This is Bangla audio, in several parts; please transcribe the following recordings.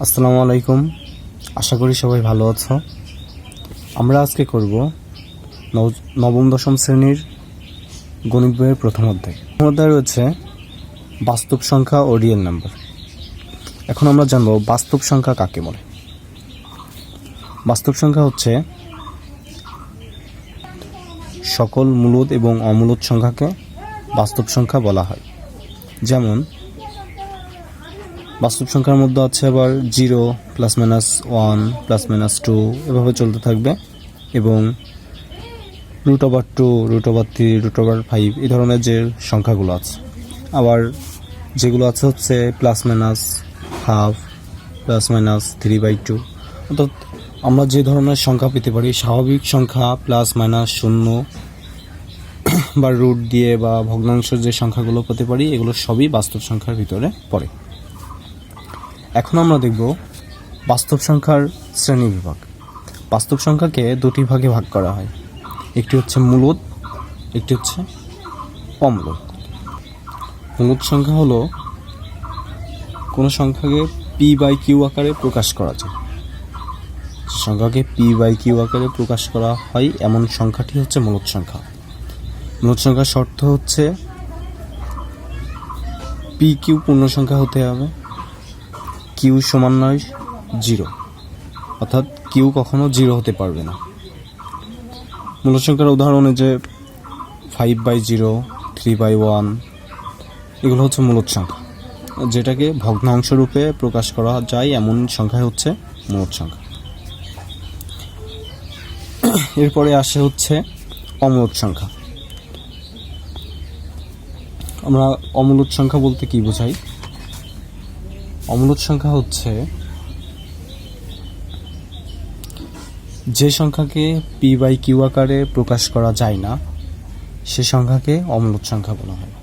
আসসালামু আলাইকুম। আশা করি সবাই ভালো আছো। আমরা আজকে করব নব- নবম, দশম শ্রেণির গণিত বইয়ের প্রথম অধ্যায়। প্রথম অধ্যায় রয়েছে বাস্তব সংখ্যা ও রিয়েল নাম্বার এখন আমরা জানব বাস্তব সংখ্যা কাকে বলে। বাস্তব সংখ্যা হচ্ছে সকল মূলদ এবং অমূলদ সংখ্যাকে বাস্তব সংখ্যা বলা হয়। যেমন বাস্তব সংখ্যার মধ্যে আছে আবার zero plus minus one plus minus two এভাবে চলতে থাকবে। এবং root over two root over three root over five এই ধরনের যে সংখ্যাগুলো আছে। আবার যেগুলো আছে হচ্ছে plus minus half plus minus three by two অর্থাৎ আমরা যে ধরনের সংখ্যা পেতে পারি, স্বাভাবিক সংখ্যা প্লাস মাইনাস শূন্য বা রুট দিয়ে বা ভগ্নাংশের যে সংখ্যাগুলো পেতে পারি, এগুলো সবই বাস্তব সংখ্যার ভিতরে পড়ে। এখন আমরা দেখব বাস্তব সংখ্যার শ্রেণি বিভাগ। বাস্তব সংখ্যাকে দুটি ভাগে ভাগ করা হয়। একটি হচ্ছে মূলত একটি হচ্ছে অমূলদ। মূলত সংখ্যা হলো কোনো সংখ্যাকে পি বাই কিউ আকারে প্রকাশ করা যায়। সংখ্যাকে পি বাই কিউ আকারে প্রকাশ করা হয়, এমন সংখ্যাটি হচ্ছে মূলদ সংখ্যা। মূলদ সংখ্যার শর্ত হচ্ছে পি কিউ পূর্ণ সংখ্যা হতে হবে। কিউ সমান নয় জিরো অর্থাৎ কিউ কখনো জিরো হতে পারবে না। মূল সংখ্যার উদাহরণে যে five by zero three by one এগুলো হচ্ছে মূলত সংখ্যা। যেটাকে ভগ্নাংশ রূপে প্রকাশ করা যায়, এমন সংখ্যা হচ্ছে মূলত সংখ্যা। এরপরে আসে হচ্ছে অমূলত সংখ্যা। আমরা অমূলত সংখ্যা বলতে কি বোঝাই? অমূলত সংখ্যা হচ্ছে যে সংখ্যাকে পি বাই কিউ আকারে প্রকাশ করা যায় না, সে সংখ্যাকে অমূলত সংখ্যা বলা হয়।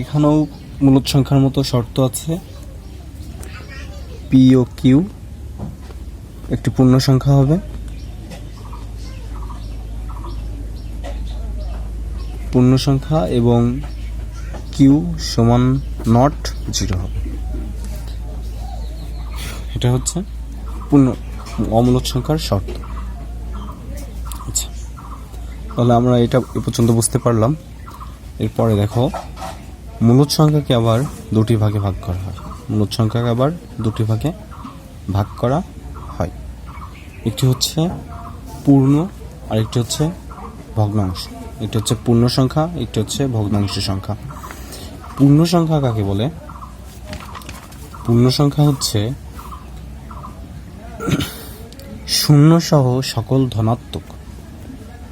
এখানেও মূলত সংখ্যার মতো শর্ত আছে। পি ও কিউ একটি পূর্ণ সংখ্যা হবে। পূর্ণ সংখ্যা এবং কিউ সমান নট জিরো হবে। এটা হচ্ছে পূর্ণ অমূলক সংখ্যার শর্ত। আচ্ছা তাহলে আমরা এটা এ পর্যন্ত বুঝতে পারলাম। এরপরে দেখো মূলত সংখ্যাকে আবার দুটি ভাগে ভাগ করা হয়। মূলত সংখ্যাকে আবার দুটি ভাগে ভাগ করা হয়। একটি হচ্ছে পূর্ণ আর একটি হচ্ছে ভগ্নাংশ। একটি হচ্ছে পূর্ণ সংখ্যা একটি হচ্ছে ভগ্নাংশ সংখ্যা। পূর্ণ সংখ্যা কাকে বলে? পূর্ণ সংখ্যা হচ্ছে শূন্য সহ সকল ধনাত্মক।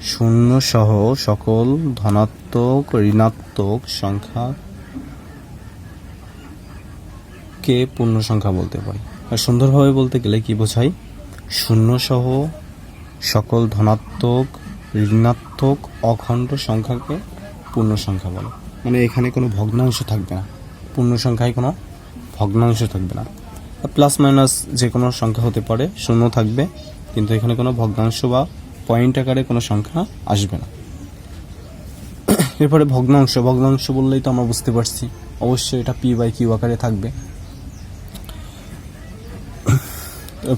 শূন্য সহ সকল ধনাত্মক ঋণাত্মক সংখ্যা কে পূর্ণ সংখ্যা বলতে পারি? আর সুন্দরভাবে বলতে গেলে কি বোঝাই শূন্য সহ সকল ধনাত্মক ঋণাত্মক অখণ্ড সংখ্যাকে পূর্ণ সংখ্যা বলে। মানে এখানে কোনো ভগ্নাংশ থাকবে না। পূর্ণ সংখ্যায় কোনো ভগ্নাংশ থাকবে না। প্লাস মাইনাস যে কোনো সংখ্যা হতে পারে, শূন্য থাকবে, কিন্তু এখানে কোনো ভগ্নাংশ বা পয়েন্ট আকারে কোনো সংখ্যা আসবে না। এরপরে ভগ্নাংশ। ভগ্নাংশ বললেই তো আমরা বুঝতে পারছি। অবশ্যই এটা পি বাই কিউ আকারে থাকবে।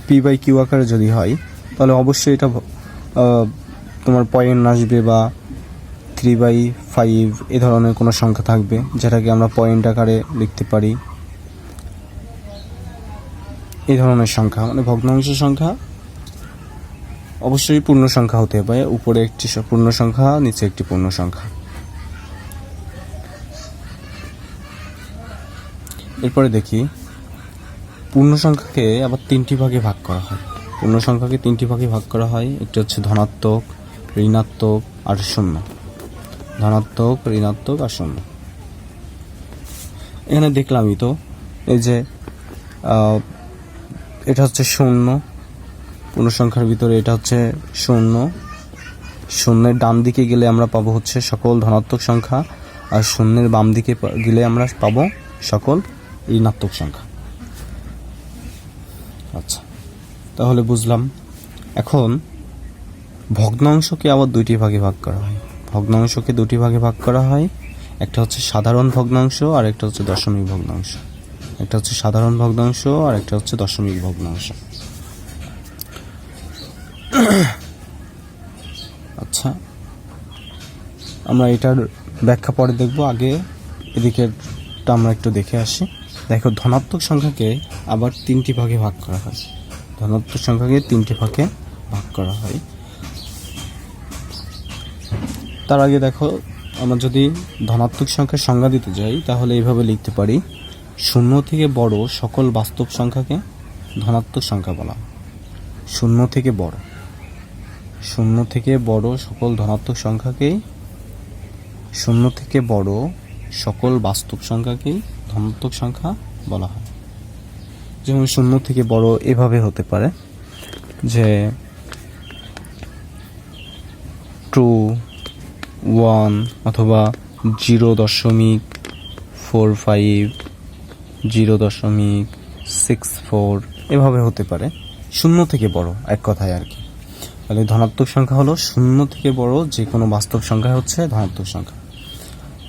পি বাই কিউ আকারে যদি হয়, তাহলে অবশ্যই এটা তোমার পয়েন্ট আসবে বা থ্রি বাই ফাইভ এ ধরনের কোনো সংখ্যা থাকবে, যেটাকে আমরা পয়েন্ট আকারে লিখতে পারি। এই ধরনের সংখ্যা মানে ভগ্নাংশ সংখ্যা অবশ্যই পূর্ণ সংখ্যা হতে হবে উপরে একটি পূর্ণ সংখ্যা, নিচে একটি পূর্ণ সংখ্যা। এরপরে দেখি, পূর্ণ সংখ্যাকে আবার তিনটি ভাগে ভাগ করা হয়। পূর্ণ সংখ্যাকে তিনটি ভাগে ভাগ করা হয়, একটি হচ্ছে ধনাত্মক ঋণাত্মক আর শূন্য। ধনাত্মক, ঋণাত্মক আর শূন্য। এখানে দেখলামই তো, এই যে এটা হচ্ছে শূন্য। পূর্ণ সংখ্যার ভিতরে এটা হচ্ছে শূন্য। শূন্যের ডান দিকে গেলে আমরা পাবো হচ্ছে সকল ধনাত্মক সংখ্যা, আর শূন্যের বাম দিকে গেলে আমরা পাবো সকল ঋণাত্মক সংখ্যা। আচ্ছা তাহলে বুঝলাম। এখন ভগ্নাংশকে আবার দুইটি ভাগে ভাগ করা হয়। ভগ্নাংশকে দুটি ভাগে ভাগ করা হয়। একটা হচ্ছে সাধারণ ভগ্নাংশ, আর একটা হচ্ছে দশমিক ভগ্নাংশ। একটা হচ্ছে সাধারণ ভগ্নাংশ, আর একটা হচ্ছে দশমিক ভগ্নাংশ। আচ্ছা আমরা এটার ব্যাখ্যা পরে দেখব। আগে এদিকেরটা আমরা একটু দেখে আসি। দেখো, ধনাত্মক সংখ্যাকে আবার তিনটি ভাগে ভাগ করা হয়। ধনাত্মক সংখ্যাকে তিনটি ভাগে ভাগ করা হয়। তার আগে দেখো, আমরা যদি ধনাত্মক সংখ্যার সংজ্ঞা দিতে যাই, তাহলে এইভাবে লিখতে পারি, শূন্য থেকে বড় সকল বাস্তব সংখ্যাকে ধনাত্মক সংখ্যা বলা। শূন্য থেকে বড় শূন্য থেকে বড় সকল ধনাত্মক সংখ্যাকেই, শূন্য থেকে বড় সকল বাস্তব সংখ্যাকেই ধনাত্মক সংখ্যা বলা হয় যেমন শূন্য থেকে বড় এভাবে হতে পারে যে টু ওয়ান অথবা জিরো দশমিক ফোর ফাইভ জিরো দশমিক সিক্স ফোর এভাবে হতে পারে। শূন্য থেকে বড়, এক কথায় আর কি। তাহলে ধনাত্মক সংখ্যা হলো শূন্য থেকে বড় যে কোনো বাস্তব সংখ্যা হচ্ছে ধনাত্মক সংখ্যা।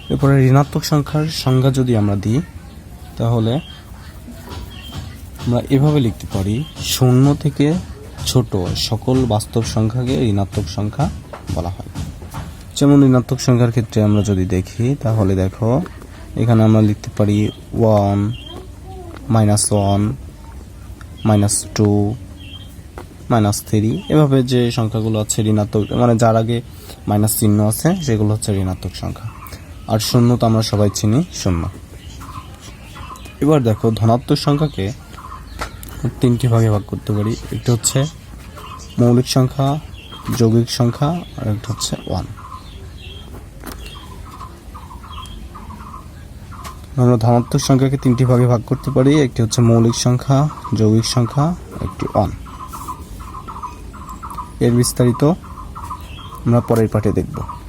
এরপরে ঋণাত্মক সংখ্যার সংজ্ঞা যদি আমরা দিই, তাহলে আমরা এভাবে লিখতে পারি, শূন্য থেকে ছোট সকল বাস্তব সংখ্যাকে ঋণাত্মক সংখ্যা বলা হয়। যেমন ঋণাত্মক সংখ্যার ক্ষেত্রে আমরা যদি দেখি, তাহলে দেখো, এখানে আমরা লিখতে পারি one minus one minus two minus three এভাবে যে সংখ্যাগুলো আছে ঋণাত্মক মানে যার আগে মাইনাস চিহ্ন আছে, সেগুলো হচ্ছে ঋণাত্মক সংখ্যা। আর শূন্য তো আমরা সবাই চিনি, শূন্য। এবার দেখো, ধনাত্মক সংখ্যাকে তিনটি ভাগে ভাগ করতে পারি। একটা হচ্ছে মৌলিক সংখ্যা, যৌগিক সংখ্যা, আর একটা হচ্ছে ওয়ান আমরা ধনাত্মক সংখ্যাকে তিনটি ভাগে ভাগ করতে পারি। একটি হচ্ছে মৌলিক সংখ্যা, যৌগিক সংখ্যা, একটি অন। এর বিস্তারিত আমরা পরের পাঠে দেখব।